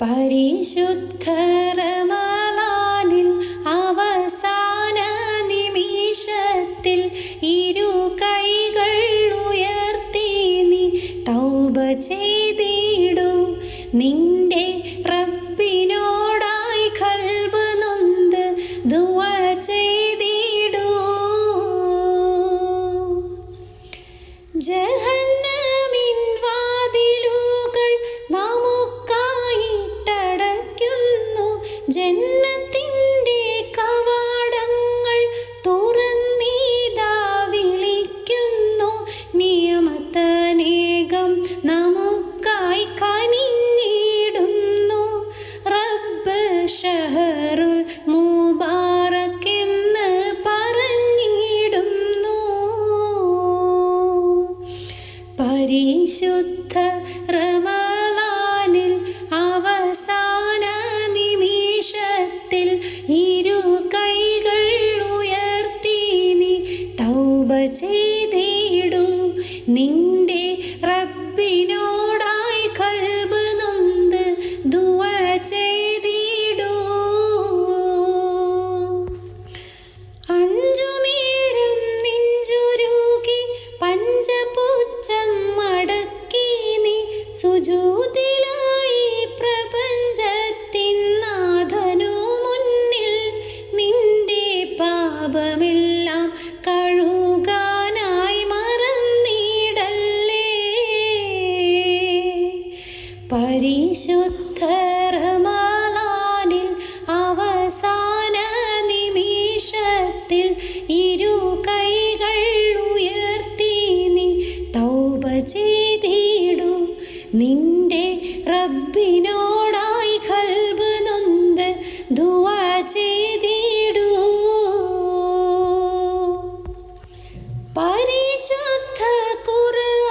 പരിശുദ്ധ റമളാനിൽ അവസാന നിമിഷത്തിൽ ഇരു കൈകൾ ഉയർത്തി നീ തൗബ ചെയ്തിടൂ. നിന്റെ പരിശുദ്ധ പരിശുദ്ധ റമളാനിൽ അവസാന നിമിഷത്തിൽ ഇരു കൈകൾ ഉയർത്തി നീ തൗബ ചെയ്തിടൂ. നിന്റെ റബ്ബിനോടായി കൽബ് നൊന്ത് ദുവ ചെയ്തിടൂ. പരിശുദ്ധ ഖുർആനിൻ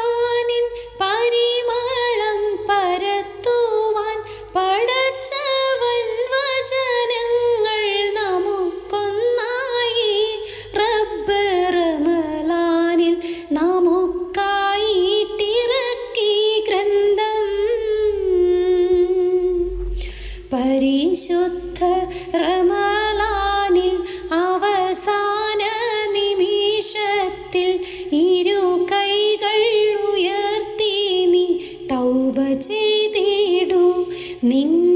പരിശുദ്ധ റമലാനിൽ അവസാന നിമിഷത്തിൽ ഇരു കൈകൾ ഉയർത്തി നീ തൗബ ചെയ്തിടൂ. നിന്റെ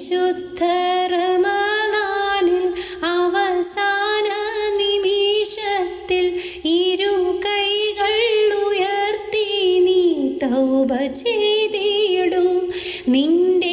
വിശുദ്ധ റമദാനിൽ അവസാന നിമിഷത്തിൽ ഇരു കൈകൾ ഉയർത്തി നീ തൗബ ചെയ്തിടൂ. നിന്റെ